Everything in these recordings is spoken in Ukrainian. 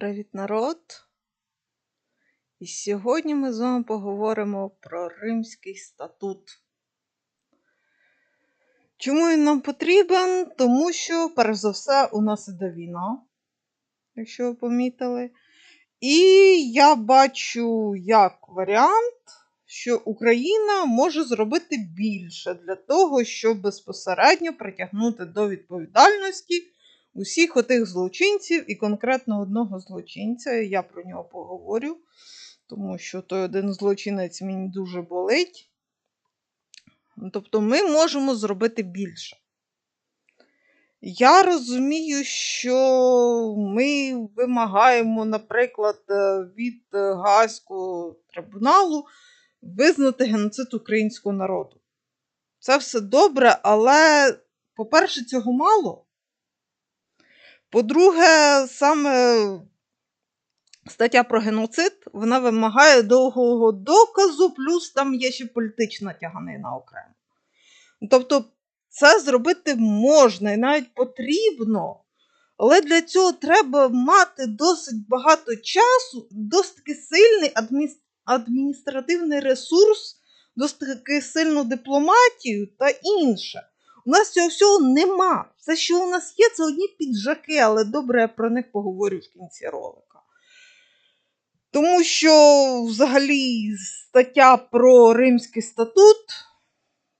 Привіт, народ! І сьогодні ми з вами поговоримо про Римський статут. Чому він нам потрібен? Тому що, перш за все, у нас іде війна, якщо ви помітили. І я бачу як варіант, що Україна може зробити більше для того, щоб безпосередньо притягнути до відповідальності усіх отих злочинців і конкретно одного злочинця. Я про нього поговорю, тому що той один злочинець мені дуже болить. Тобто ми можемо зробити більше. Я розумію, що ми вимагаємо, наприклад, від Гаазького трибуналу визнати геноцид українського народу. Це все добре, але, по-перше, цього мало. По-друге, саме стаття про геноцид вона вимагає довгого доказу, плюс там є ще політична тяганина окремо. Тобто, це зробити можна і навіть потрібно, але для цього треба мати досить багато часу, досить таки сильний адмі... адміністративний ресурс, досить сильну дипломатію та інше. У нас цього всього нема. Все, що у нас є, це одні піджаки, але добре я про них поговорю в кінці ролика. Тому що, взагалі, стаття про Римський статут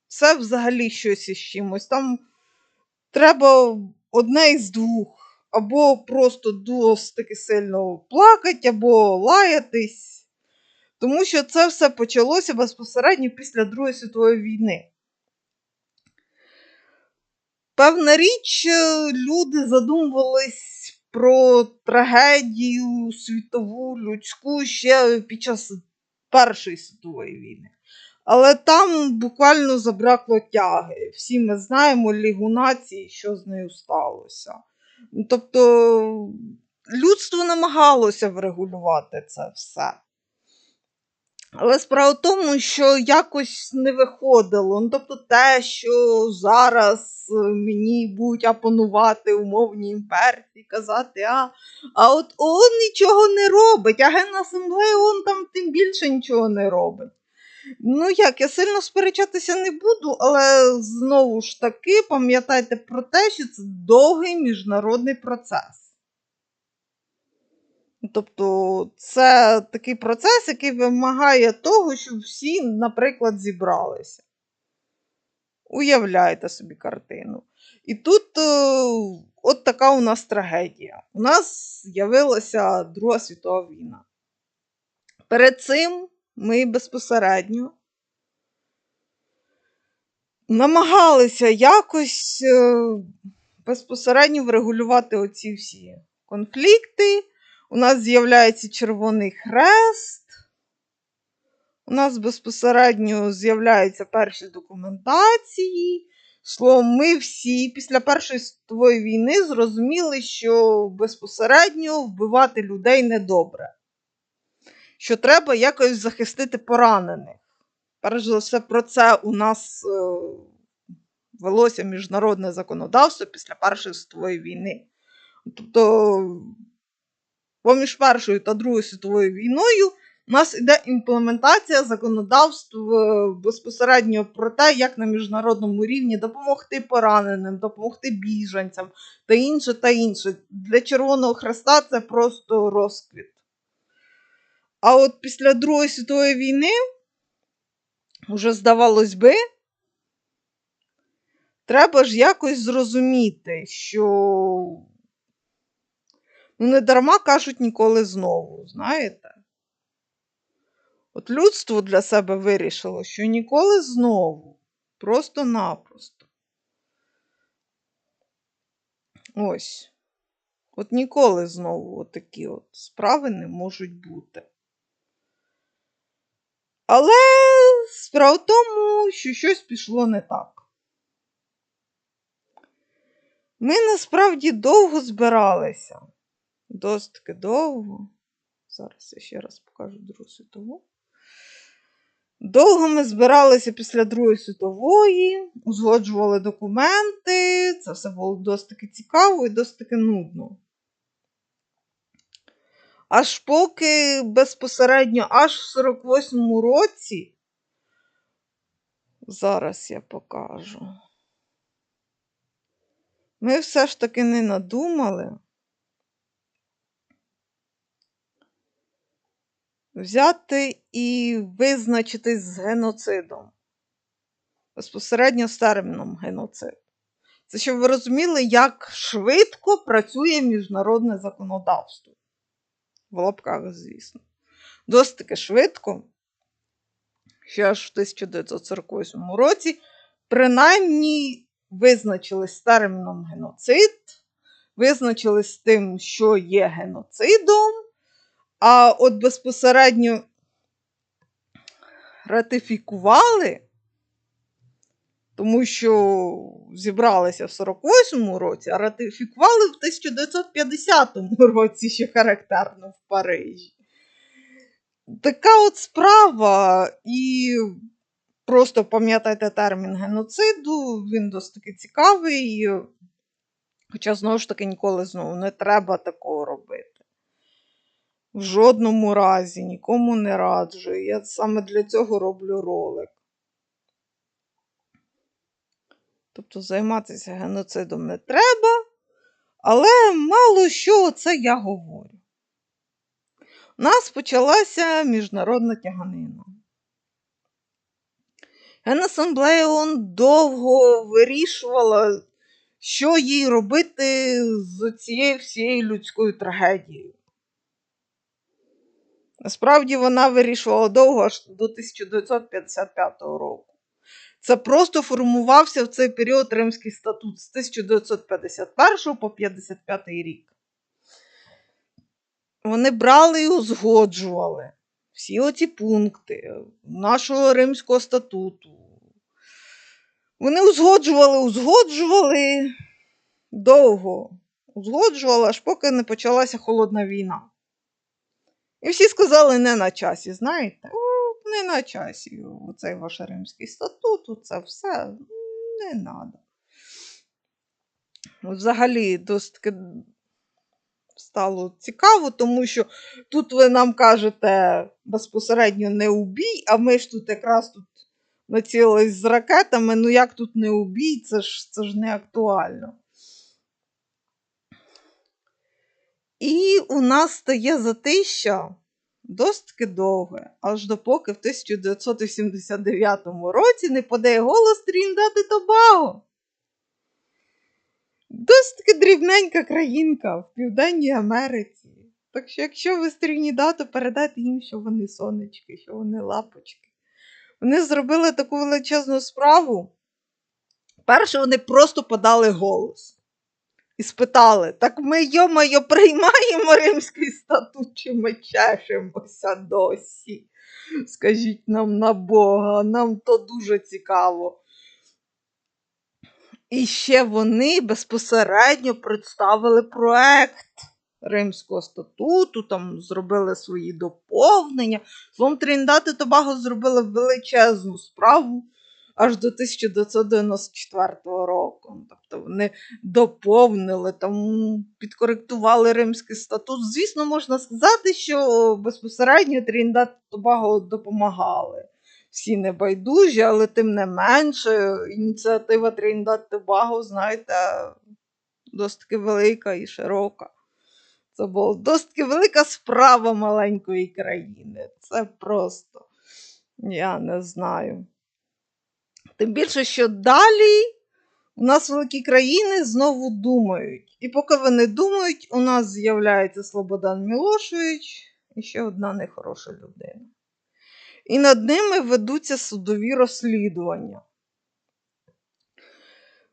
це взагалі щось із чимось. Там треба одне із двох. Або просто досить таки сильно плакати, або лаятись. Тому що це все почалося безпосередньо після Другої світової війни. Певна річ, люди задумувались про трагедію світову, людську ще під час Першої світової війни. Але там буквально забракло тяги. Всі ми знаємо Лігу нації, що з нею сталося. Тобто людство намагалося врегулювати це все. Але справа в тому, що якось не виходило. Ну, Тобто те, що зараз мені будуть опанувати умовні імперці, казати, а а от ООН нічого не робить, а Генасамблея ООН там тим більше нічого не робить. Ну як, я сильно сперечатися не буду, але знову ж таки пам'ятайте про те, що це довгий міжнародний процес. Тобто це такий процес, який вимагає того, щоб всі, наприклад, зібралися. Уявляєте собі картину. І тут е, от така у нас трагедія. У нас з'явилася Друга світова війна. Перед цим ми безпосередньо намагалися якось е, безпосередньо врегулювати оці всі конфлікти. У нас з'являється Червоний Хрест. У нас безпосередньо з'являються перші документації. Словом, ми всі після Першої світової війни зрозуміли, що безпосередньо вбивати людей недобре. Що треба якось захистити поранених. Перш за все, про це у нас е, велося міжнародне законодавство після Першої світової війни. Тобто, поміж Першою та Другою світовою війною у нас йде імплементація законодавств е, безпосередньо про те, як на міжнародному рівні допомогти пораненим, допомогти біженцям та інше та інше. Для Червоного Хреста це просто розквіт. А от після Другої світової війни, вже здавалось би, треба ж якось зрозуміти, що ну, не дарма кажуть ніколи знову, знаєте? От людство для себе вирішило, що ніколи знову, просто-напросто. Ось. От ніколи знову от такі от справи не можуть бути. Але справа в тому, що щось пішло не так. Ми насправді довго збиралися. Досить довго. Зараз я ще раз покажу Другу світову. Довго ми збиралися після Другої світової, узгоджували документи. Це все було досить цікаво і досить нудно. Аж поки безпосередньо аж в 48-му році. Зараз я покажу. Ми все ж таки не надумали взяти і визначитись з геноцидом. Безпосередньо з терміном геноцид. Це щоб ви розуміли, як швидко працює міжнародне законодавство. В лапках, звісно. Досить таки швидко, що аж в 1948 році, принаймні визначились з терміном геноцид, визначились з тим, що є геноцидом, а от безпосередньо ратифікували, тому що зібралися в 48-му році, а ратифікували в 1950 році, що характерно в Парижі. Така от справа, і просто пам'ятайте термін геноциду, він досить таки цікавий. Хоча, знову ж таки, ніколи знову не треба такого робити. В жодному разі нікому не раджу. Я саме для цього роблю ролик. Тобто займатися геноцидом не треба, але мало що це я говорю. У нас почалася міжнародна тяганина. Генасамблея он довго вирішувала, що їй робити з цією всією людською трагедією. Насправді вона вирішувала довго аж до 1955 року. Це просто формувався в цей період Римський статут з 1951 по 55 рік. Вони брали і узгоджували всі оці пункти нашого Римського статуту. Вони узгоджували, узгоджували довго, узгоджували, аж поки не почалася холодна війна. І всі сказали не на часі, знаєте? О, не на часі. Оцей ваш римський статут, це все не треба. Взагалі, досить стало цікаво, тому що тут ви нам кажете безпосередньо не убій, а ми ж тут якраз тут націлились з ракетами. Ну як тут не убій, це ж, це ж не актуально. І у нас стає затища досить довге, аж допоки в 1989 році не подає голос Тріндати Тобаго. Досить дрібненька країнка в Південній Америці. Так що, якщо ви з Трінідату, передайте їм, що вони сонечки, що вони лапочки. Вони зробили таку величезну справу. Перше, вони просто подали голос і спитали: так ми, йо-моє, приймаємо римський статут, чи ми чешемося досі? Скажіть нам на Бога, нам то дуже цікаво. І ще вони безпосередньо представили проект Римського статуту, там зробили свої доповнення. Словом, Тріндати Тобаго зробили величезну справу аж до 1994 року. Тобто вони доповнили, там підкоректували Римський статут. Звісно, можна сказати, що безпосередньо Тріндат Тобаго допомагали. Всі небайдужі, але тим не менше, ініціатива Тріндат Тобаго, знаєте, досить велика і широка. Це була досить велика справа маленької країни. Це просто, я не знаю. Тим більше, що далі у нас великі країни знову думають. І поки вони думають, у нас з'являється Слободан Мілошевич і ще одна нехороша людина. І над ними ведуться судові розслідування.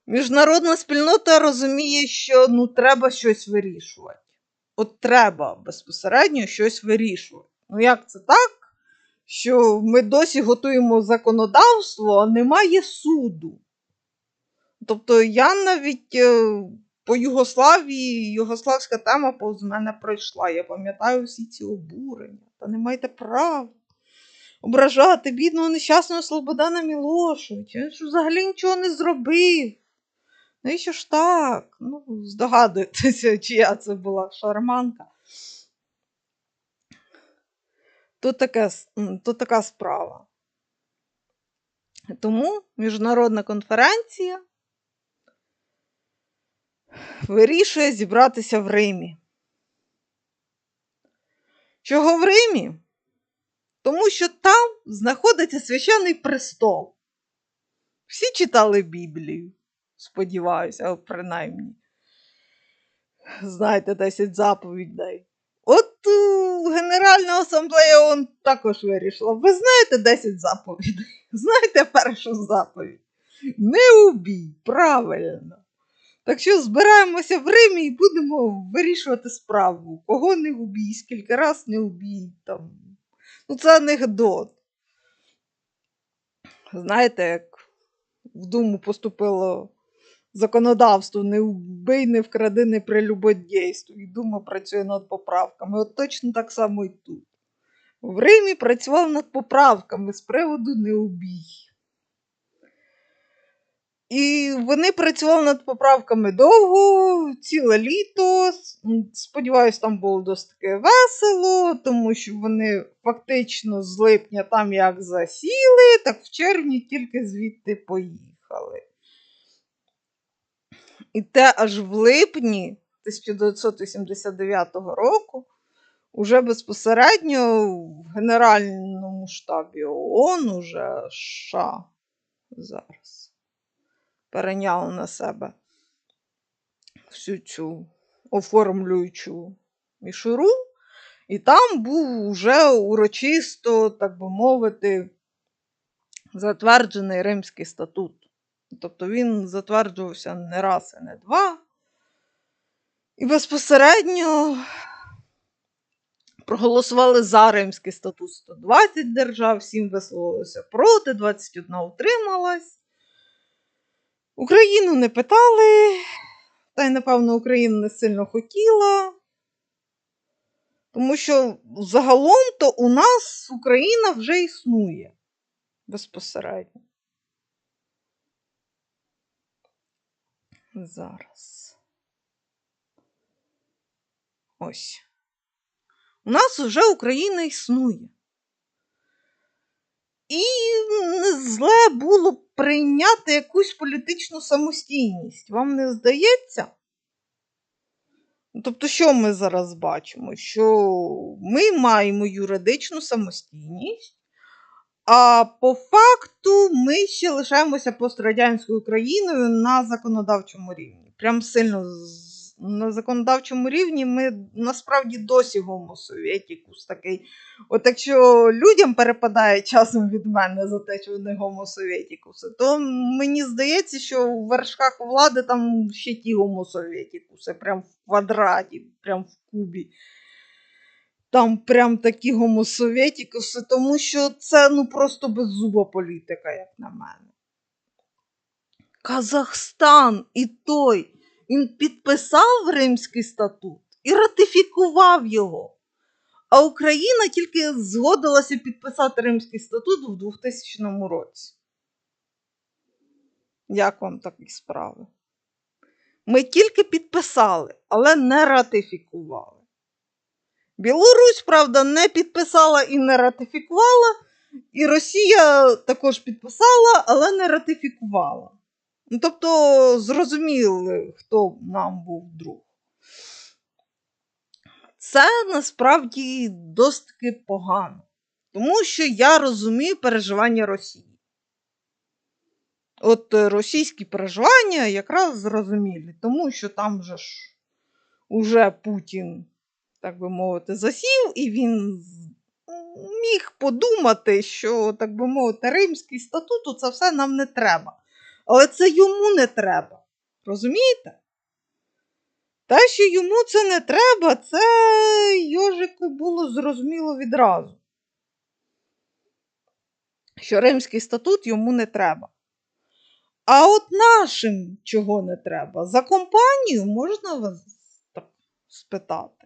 Міжнародна спільнота розуміє, що ну, треба щось вирішувати. От треба безпосередньо щось вирішувати. Ну, як це так? Що ми досі готуємо законодавство, а немає суду. Тобто я навіть е, по Югославії, югославська тема повз мене пройшла. Я пам'ятаю всі ці обурення. Та не маєте права ображати бідного нещасного Слободана Мілошевича. Він ж взагалі нічого не зробив. Навіщо ж так? Ну, здогадуєтеся, чия це була шарманка. То, таке, то така справа. Тому міжнародна конференція вирішує зібратися в Римі. Чого в Римі? Тому що там знаходиться священний престол. Всі читали Біблію, сподіваюся, принаймні. Знаєте, 10 заповідей. От е, Генеральна асамблея он також вирішила. Ви знаєте 10 заповідей? Знаєте першу заповідь? Не убій, правильно. Так що збираємося в Римі і будемо вирішувати справу. Кого не убій, скільки раз не убій. Там. Ну, це анекдот. Знаєте, як в Думу поступило законодавство не вбий, не вкради, не прелюбодійствуй. І Дума працює над поправками. От точно так само і тут. В Римі працював над поправками з приводу не убій. І вони працювали над поправками довго, ціле літо. Сподіваюсь, там було досить таки весело, тому що вони фактично з липня там як засіли, так в червні тільки звідти поїхали. І те аж в липні 1989 року уже безпосередньо в Генеральному штабі ООН, уже США зараз перейняли на себе всю цю оформлюючу мішуру, і там був уже урочисто, так би мовити, затверджений Римський статут. Тобто він затверджувався не раз і не два. І безпосередньо проголосували за Римський статут 120 держав, 7 висловилося проти, 21 утрималась. Україну не питали, та й, напевно, Україна не сильно хотіла. Тому що загалом то у нас Україна вже існує безпосередньо. Зараз. Ось. У нас вже Україна існує. І не зле було б прийняти якусь політичну самостійність. Вам не здається? Тобто, що ми зараз бачимо? Що ми маємо юридичну самостійність, а по факту ми ще лишаємося пострадянською країною на законодавчому рівні. Прям сильно на законодавчому рівні ми насправді досі гомосовєтікус такий. От якщо людям перепадає часом від мене за те, що вони гомосовєтікуси, то мені здається, що в вершках влади там ще ті гомосовєтікуси, прям в квадраті, прям в кубі. Там прям такі гомосовєтікуси, тому що це ну просто беззуба політика, як на мене. Казахстан і той, він підписав Римський статут і ратифікував його. А Україна тільки згодилася підписати Римський статут в 2000 році. Як вам такі справи? Ми тільки підписали, але не ратифікували. Білорусь, правда, не підписала і не ратифікувала, і Росія також підписала, але не ратифікувала. Ну, тобто, зрозуміли, хто нам був друг. Це насправді досить погано, тому що я розумію переживання Росії. От е, російські переживання якраз зрозумілі, тому що там же ж уже Путін, так би мовити, засів, і він міг подумати, що, так би мовити, Римський статут це все нам не треба. Але це йому не треба. Розумієте? Те, що йому це не треба, це Йожику було зрозуміло відразу. Що Римський статут йому не треба. А от нашим чого не треба? За компанію можна вас так спитати.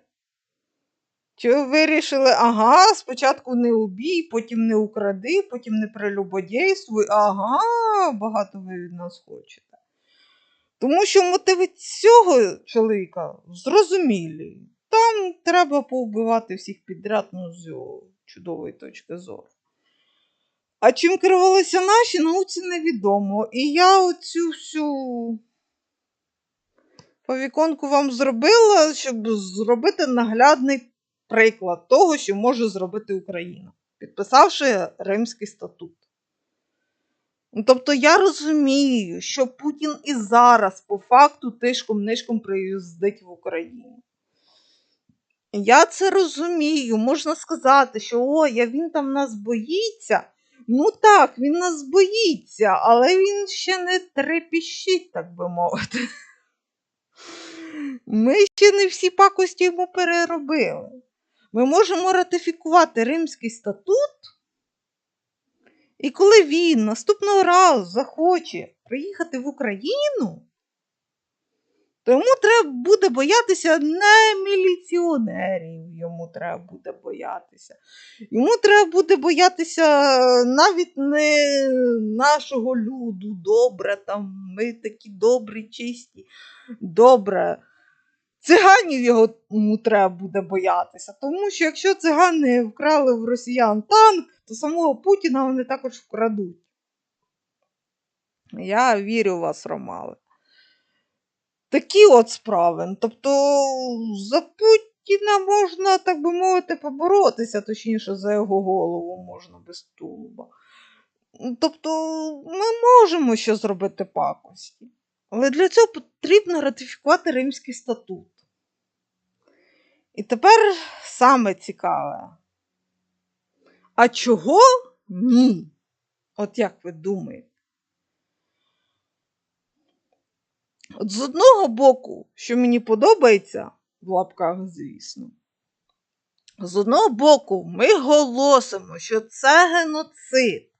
Чи ви вирішили, ага, спочатку не убій, потім не укради, потім не прелюбодійствуй, ага, багато ви від нас хочете. Тому що мотиви цього чоловіка зрозумілі. Там треба повбивати всіх підряд, ну зьо, чудової точки зору. А чим керувалися наші, науці невідомо. І я оцю всю повіконку вам зробила, щоб зробити наглядний приклад того, що може зробити Україна, підписавши Римський статут. Ну, Тобто я розумію, що Путін і зараз по факту тишком-нишком приїздить в Україну. Я це розумію. Можна сказати, що ой, а він там нас боїться. Ну так, він нас боїться, але він ще не трепіщить, так би мовити. Ми ще не всі пакості йому переробили. Ми можемо ратифікувати Римський статут, і коли він наступного разу захоче приїхати в Україну, то йому треба буде боятися не міліціонерів, йому треба буде боятися. Йому треба буде боятися навіть не нашого люду, добре, там ми такі добрі, чисті, добре. Циганів його треба буде боятися, тому що якщо цигани вкрали в росіян танк, то самого Путіна вони також вкрадуть. Я вірю в вас, Ромали. Такі от справи. Тобто за Путіна можна, так би мовити, поборотися, точніше, за його голову можна без тулуба. Тобто ми можемо ще зробити пакості. Але для цього потрібно ратифікувати Римський статут. І тепер саме цікаве. А чого ні? От як ви думаєте? От з одного боку, що мені подобається, в лапках, звісно, з одного боку, ми голосимо, що це геноцид.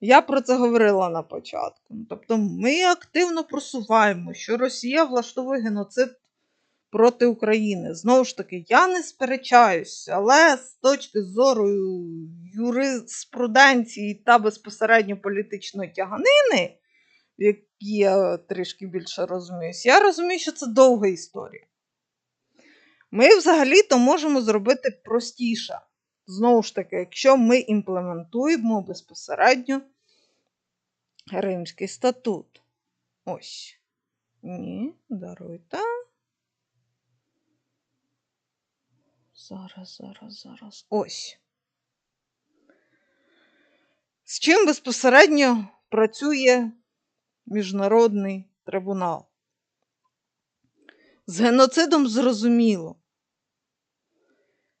Я про це говорила на початку. Тобто ми активно просуваємо, що Росія влаштовує геноцид проти України. Знову ж таки, я не сперечаюся, але з точки зору юриспруденції та безпосередньо політичної тяганини, в якій я трішки більше розуміюся, я розумію, що це довга історія. Ми взагалі-то можемо зробити простіше. Знову ж таки, якщо ми імплементуємо безпосередньо Римський статут. Ось. Ні, даруйте. Зараз, зараз, зараз. Ось. З чим безпосередньо працює Міжнародний трибунал? З геноцидом зрозуміло.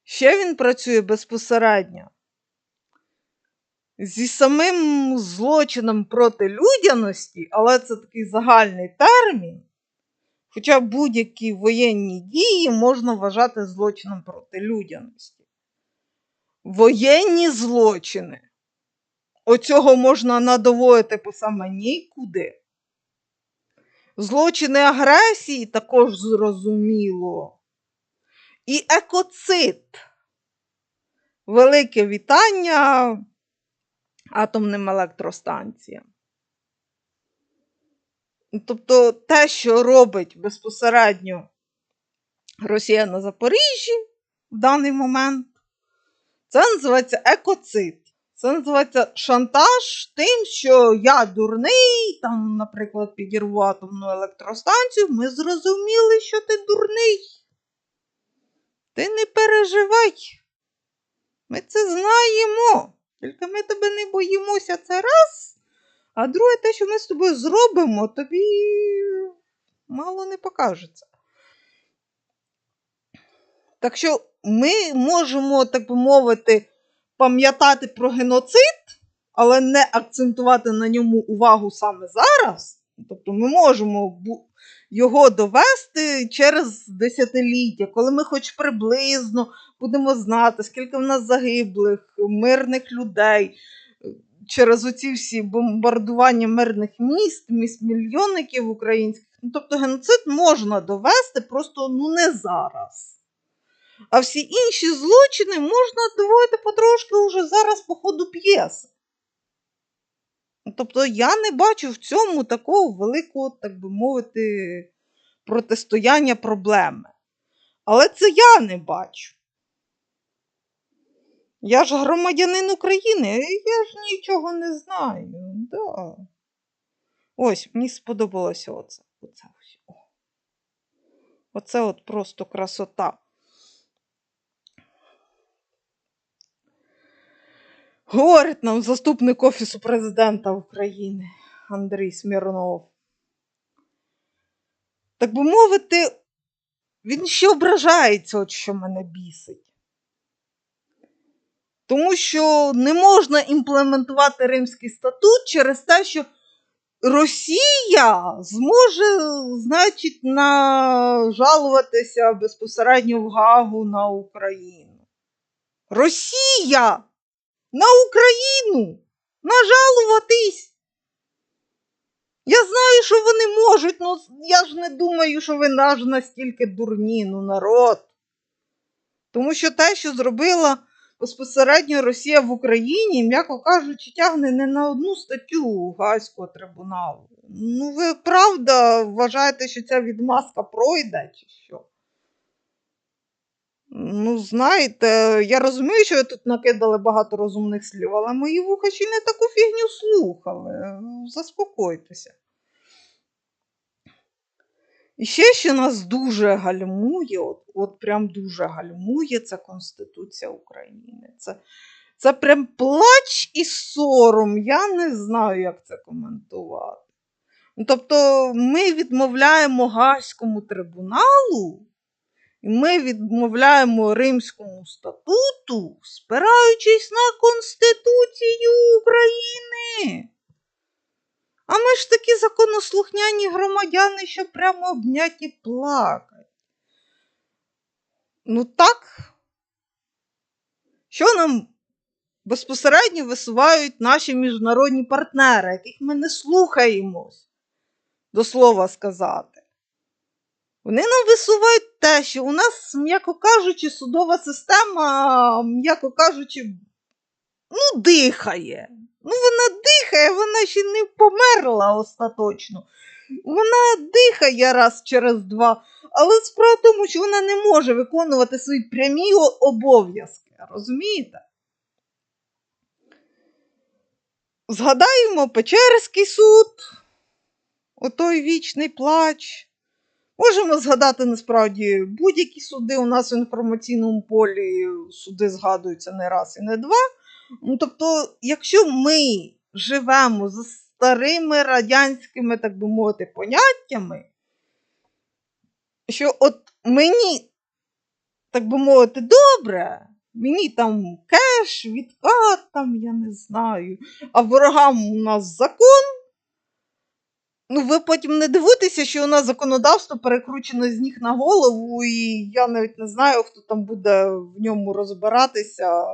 Ще він працює безпосередньо зі самим злочином проти людяності, але це такий загальний термін. Хоча будь-які воєнні дії можна вважати злочином проти людяності. Воєнні злочини. Оцього можна надоводити по саме нікуди. Злочини агресії також зрозуміло. І екоцид. Велике вітання атомним електростанціям. Тобто те, що робить безпосередньо Росія на Запоріжжі в даний момент, це називається екоцид. Це називається шантаж тим, що я дурний, там, наприклад, підірву атомну електростанцію, ми зрозуміли, що ти дурний. Ти не переживай. Ми це знаємо. Тільки ми тебе не боїмося це раз. А друге, те, що ми з тобою зробимо, тобі мало не покажеться. Так що ми можемо, так би мовити, пам'ятати про геноцид, але не акцентувати на ньому увагу саме зараз. Тобто ми можемо його довести через десятиліття, коли ми хоч приблизно будемо знати, скільки в нас загиблих, мирних людей. Через оці всі бомбардування мирних міст, міст мільйонників українських. Ну, тобто геноцид можна довести просто ну не зараз. А всі інші злочини можна доводити потрошки уже зараз по ходу п'єси. Тобто я не бачу в цьому такого великого, так би мовити, протистояння проблеми. Але це я не бачу. Я ж громадянин України, я ж нічого не знаю. Да. Ось, мені сподобалося оце. Оце. Оце от просто красота. Говорить нам заступник Офісу президента України Андрій Смірнов. Так би мовити, він ще ображається, от що мене бісить. Тому що не можна імплементувати Римський статут через те, що Росія зможе, значить, нажалуватися безпосередньо в Гагу на Україну. Росія на Україну нажалуватись. Я знаю, що вони можуть, але я ж не думаю, що ви аж настільки дурні, ну народ. Тому що те, що зробила безпосередньо Росія в Україні, м'яко кажучи, тягне не на одну статтю Гаазького трибуналу. Ну, ви правда вважаєте, що ця відмазка пройде, чи що? Ну, знаєте, я розумію, що ви тут накидали багато розумних слів, але мої вуха ще не таку фігню слухали. Заспокойтеся. І ще, що нас дуже гальмує, от, от прям дуже гальмує, це Конституція України. Це, це прям плач і сором. Я не знаю, як це коментувати. Ну, Тобто, ми відмовляємо Гаазькому трибуналу, і ми відмовляємо Римському статуту, спираючись на Конституцію України. А ми ж такі законослухняні громадяни, що прямо обняті плакать. Ну так, що нам безпосередньо висувають наші міжнародні партнери, яких ми не слухаємось, до слова сказати. Вони нам висувають те, що у нас, м'яко кажучи, судова система, м'яко кажучи, ну, дихає. Ну, вона дихає, вона ще не померла остаточно. Вона дихає раз через два, але справа в тому, що вона не може виконувати свої прямі обов'язки. Розумієте? Згадаємо Печерський суд, отой вічний плач. Можемо згадати насправді будь-які суди у нас в інформаційному полі суди згадуються не раз і не два. Ну, Тобто, якщо ми живемо за старими радянськими, так би мовити, поняттями, що от мені, так би мовити, добре, мені там кеш, відкат, там, я не знаю, а ворогам у нас закон. Ну, ви потім не дивитеся, що у нас законодавство перекручено з ніг на голову, і я навіть не знаю, хто там буде в ньому розбиратися.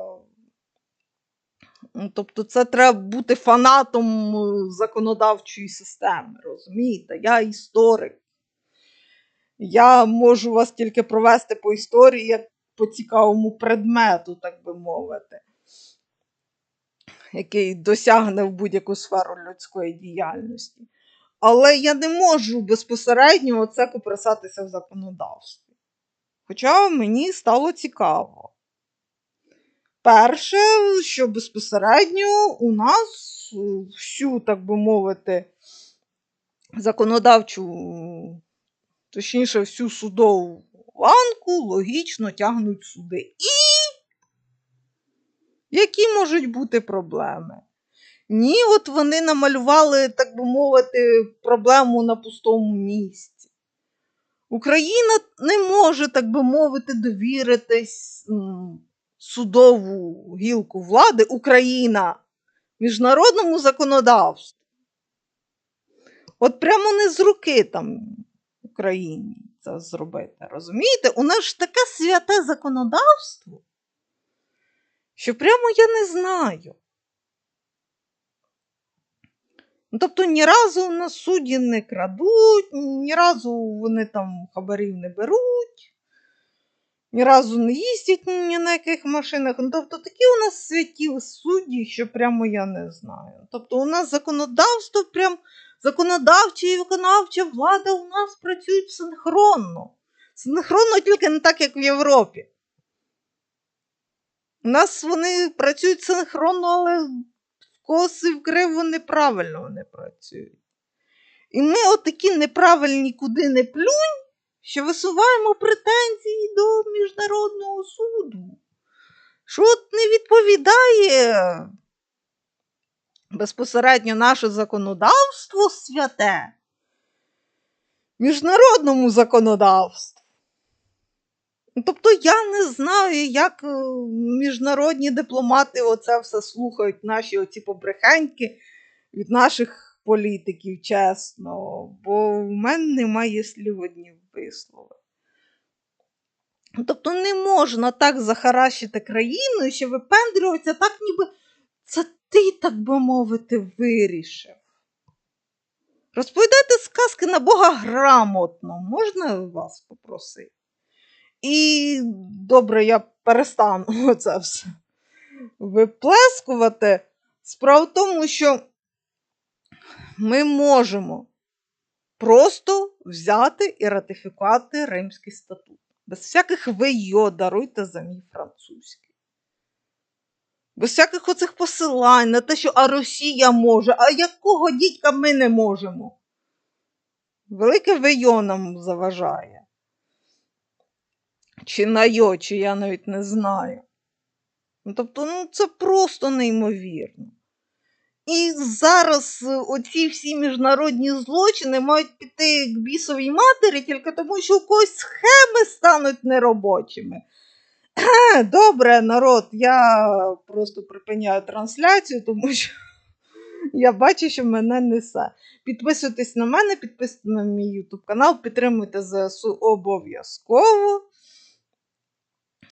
Ну, Тобто, це треба бути фанатом законодавчої системи, розумієте? Я історик. Я можу вас тільки провести по історії як по цікавому предмету, так би мовити, який досягне в будь-яку сферу людської діяльності. Але я не можу безпосередньо оце копресатися в законодавстві. Хоча мені стало цікаво. Перше, що безпосередньо у нас всю, так би мовити, законодавчу, точніше, всю судову ланку логічно тягнуть суди. І які можуть бути проблеми? Ні, от вони намалювали, так би мовити, проблему на пустому місці. Україна не може, так би мовити, довіритись судову гілку влади Україна міжнародному законодавству. От прямо не з руки там Україні це зробити. Розумієте? У нас ж таке святе законодавство, що прямо я не знаю. Ну, Тобто ні разу на суді не крадуть, ні разу вони там хабарів не беруть, ні разу не їздять ні на яких машинах. Ну, Тобто такі у нас святі судді, що прямо я не знаю. Тобто у нас законодавство, прям законодавча і виконавча влада у нас працюють синхронно. Синхронно тільки не так, як в Європі. У нас вони працюють синхронно, але коси вкриво неправильно вони працюють. І ми отакі неправильні куди не плюнь, що висуваємо претензії до Міжнародного суду. Що от не відповідає безпосередньо наше законодавство святе міжнародному законодавству. Тобто я не знаю, як е, міжнародні дипломати оце все слухають, наші оці побрехеньки від наших політиків, чесно, бо в мене немає слів одні вислови. Тобто не можна так захаращити країну ще випендрюватися, так ніби це ти, так би мовити, вирішив. Розповідайте сказки на Бога грамотно, можна вас попросити? І добре, я перестану це все виплескувати. Справа в тому, що ми можемо просто взяти і ратифікувати Римський статут. Без всяких ви йо, даруйте за мій французький. Без всяких оцих посилань на те, що а Росія може, а якого дідька ми не можемо? Велике вийо нам заважає. Чи на йо, чи я навіть не знаю. Ну, тобто, ну, це просто неймовірно. І зараз е, оці всі міжнародні злочини мають піти к бісовій матері тільки тому, що у когось схеми стануть неробочими. Е, Добре, народ, я просто припиняю трансляцію, тому що я бачу, що мене несе. Підписуйтесь на мене, підписуйтесь на мій YouTube канал, підтримуйте ЗСУ обов'язково.